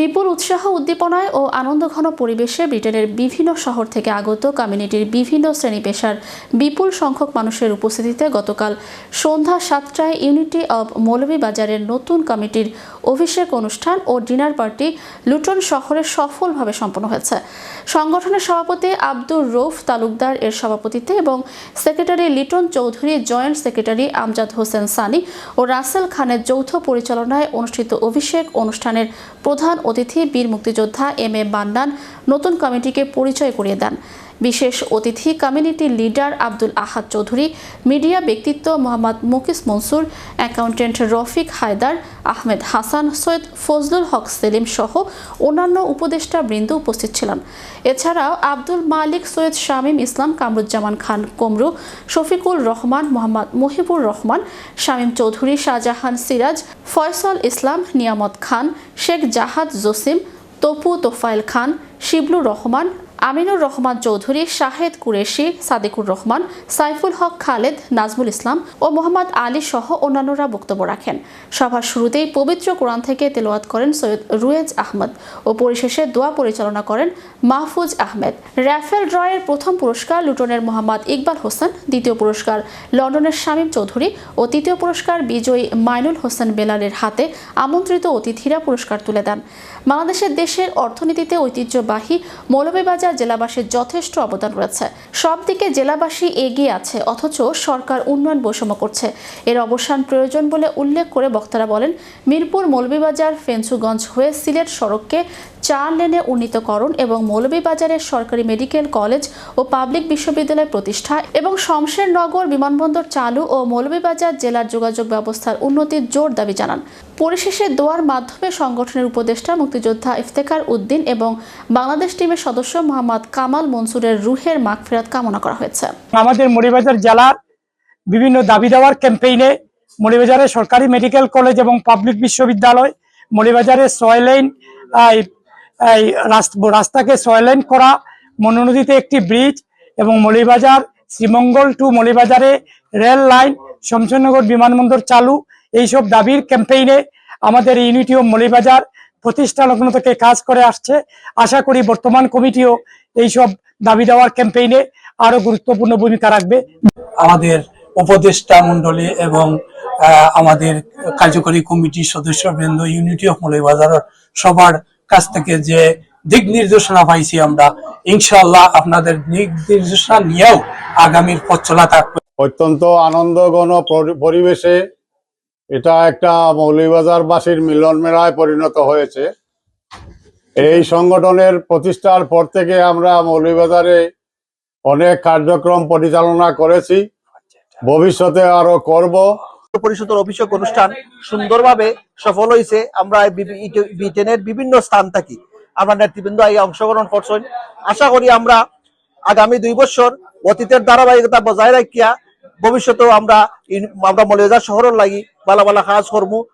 বিপুল উৎসাহ, উদ্দীপনায় ও আনন্দঘন পরিবেশে ব্রিটেনের বিভিন্ন শহর থেকে আগত কমিউনিটির বিভিন্ন শ্রেণি পেশার বিপুল সংখ্যক মানুষের উপস্থিতিতে গতকাল সন্ধ্যা সাতটায় ইউনিটি অব মৌলভীবাজারের নতুন কমিটির অভিষেক অনুষ্ঠান ও ডিনার পার্টি লুটন শহরে সফলভাবে সম্পন্ন হয়েছে। সংগঠনের সভাপতি আব্দুর রৌফ তালুকদার এর সভাপতিত্বে এবং secretary Liton Chowdhury, joint secretary Amjad Hossain Sunny ও রাসেল খানের যৌথ পরিচালনায় অনুষ্ঠিত অভিষেক অনুষ্ঠানের প্রধান অতিথি বীর মুক্তিযোদ্ধা এম এ বান্নান নতুন কমিটিকে পরিচয় করিয়ে দেন। বিশেষ অতিথি community leader Abdul Ahad Chowdhury, media ব্যক্তিত্ব মোহাম্মদ মুকিস মনসুর, অ্যাকাউন্টেন্ট রফিক হায়দার, আহমেদ হাসান, সৈয়দ ফজলুল হক সেলিম সহ অন্যান্য উপদেষ্টা বৃন্দ উপস্থিত ছিলেন। এছাড়াও আব্দুল মালিক, সৈয়দ শামীম ইসলাম, কামরুজ্জামান খান কমরু শফিকুল রহমান, মোহাম্মদ মহিবুর রহমান, শামীম চৌধুরী, শাহজাহান সিরাজ, ফয়সল ইসলাম, নিয়ামত খান শেখ জাহাদ জসিম তপু তোফায়েল খান শিবলুর রহমান আমিনুর রহমান চৌধুরী, শাহেদ কুরেশি, সাদেকুর রহমান, সাইফুল হক খালেদ, নাজমুল ইসলাম ও মোহাম্মদ আলী সহ অন্যান্যরা বক্তব্য রাখেন। সভার শুরুতেই পবিত্র কোরআন থেকে তেলাওয়াত করেন সৈয়দ রুয়েজ আহমদ ও পরিশেষে দোয়া পরিচালনা করেন মাহফুজ আহমেদ। র্যাফেল ড্রয়ের প্রথম পুরস্কার লুটনের মোহাম্মদ ইকবাল হোসেন, দ্বিতীয় পুরস্কার লন্ডনের শামীম চৌধুরী ও তৃতীয় পুরস্কার বিজয়ী মাইনুল হোসেন বেলালের হাতে আমন্ত্রিত অতিথিরা পুরস্কার তুলে দেন। বাংলাদেশের দেশের অর্থনীতিতে ঐতিহ্যবাহী মৌলভীবাজার জেলাবাসীর যথেষ্ট অবদান রয়েছে। সব দিকে জেলাবাসী এগিয়ে আছে, অথচ সরকার উন্নয়ন বৈষম্য করছে। এর অবসান প্রয়োজন বলে উল্লেখ করে বক্তারা বলেন, মিরপুর মৌলভীবাজার ফেঞ্চুগঞ্জ হয়ে সিলেট সড়ককে চার লেনে উন্নীতকরণ এবং মৌলভীবাজারের সরকারি মেডিকেল কলেজ ও পাবলিক বিশ্ববিদ্যালয় প্রতিষ্ঠা এবং শমশেরনগর বিমানবন্দর চালু ও মৌলভীবাজার জেলার যোগাযোগ ব্যবস্থার উন্নতির জোর দাবি জানান। পরিশেষে দোয়ার মাধ্যমে সংগঠনের উপদেষ্টা, মুক্তিযোদ্ধা ইফতেখার উদ্দিন এবং বাংলাদেশ টিমের সদস্য মোহাম্মদ কামাল মনসুরের রুহের মাগফিরাত কামনা করা হয়েছে। আমাদের মরিবাজার জেলার বিভিন্ন দাবি দেওয়ার ক্যাম্পেইনে মরিবাজারের সরকারি মেডিকেল কলেজ এবং পাবলিক বিশ্ববিদ্যালয় মরিবাজারের ছয় লাইন রাস্তাকে ছয় লাইন করা মনোনদীতে একটি ব্রিজ এবং মলিবাজার শ্রীমঙ্গল টু মলিবাজারে রেল লাইন, শমশেরনগর বিমানবন্দর চালু এইসব দাবির ক্যাম্পেইনে আমাদের ইউনিটি অফ মলিবাজার প্রতিষ্ঠা লগ্ন থেকে কাজ করে আসছে। আশা করি বর্তমান কমিটিও এইসব দাবি দেওয়ার ক্যাম্পেইনে আরও গুরুত্বপূর্ণ ভূমিকা রাখবে। আমাদের উপদেষ্টা মন্ডলী এবং আহ, আমাদের কার্যকরী কমিটির সদস্যবৃন্দ ইউনিটি অফ মৌলভীবাজার সবার কাছ থেকে যে দিক নির্দেশনা পাইছি আমরা ইনশাল্লাহ আপনাদের দিক নির্দেশনা নিয়েও আগামীর পথ চলা থাকবে। অত্যন্ত আনন্দঘন পরি- পরিবেশে এটা একটা মৌলভীবাজারবাসীর মিলন মেলায় পরিণত হয়েছে। এই সংগঠনের প্রতিষ্ঠার পর থেকে আমরা মৌলভীবাজারে অনেক কার্যক্রম পরিচালনা করেছি। ভবিষ্যতে আরও করব। পরিষদের অভিষেক অনুষ্ঠান সুন্দরভাবে সফল হয়েছে। আমরা ব্রিটেনের বিভিন্ন স্থান থাকি। আমরা নেতৃবৃন্দ এই অংশগ্রহণ করছেন। আশা করি আমরা আগামী দুই বছর অতীতের ধারাবাহিকতা বজায় রাখিয়া ভবিষ্যতেও আমরা আমরা মলেজা শহরের লাগি বালা বালা কাজ করব।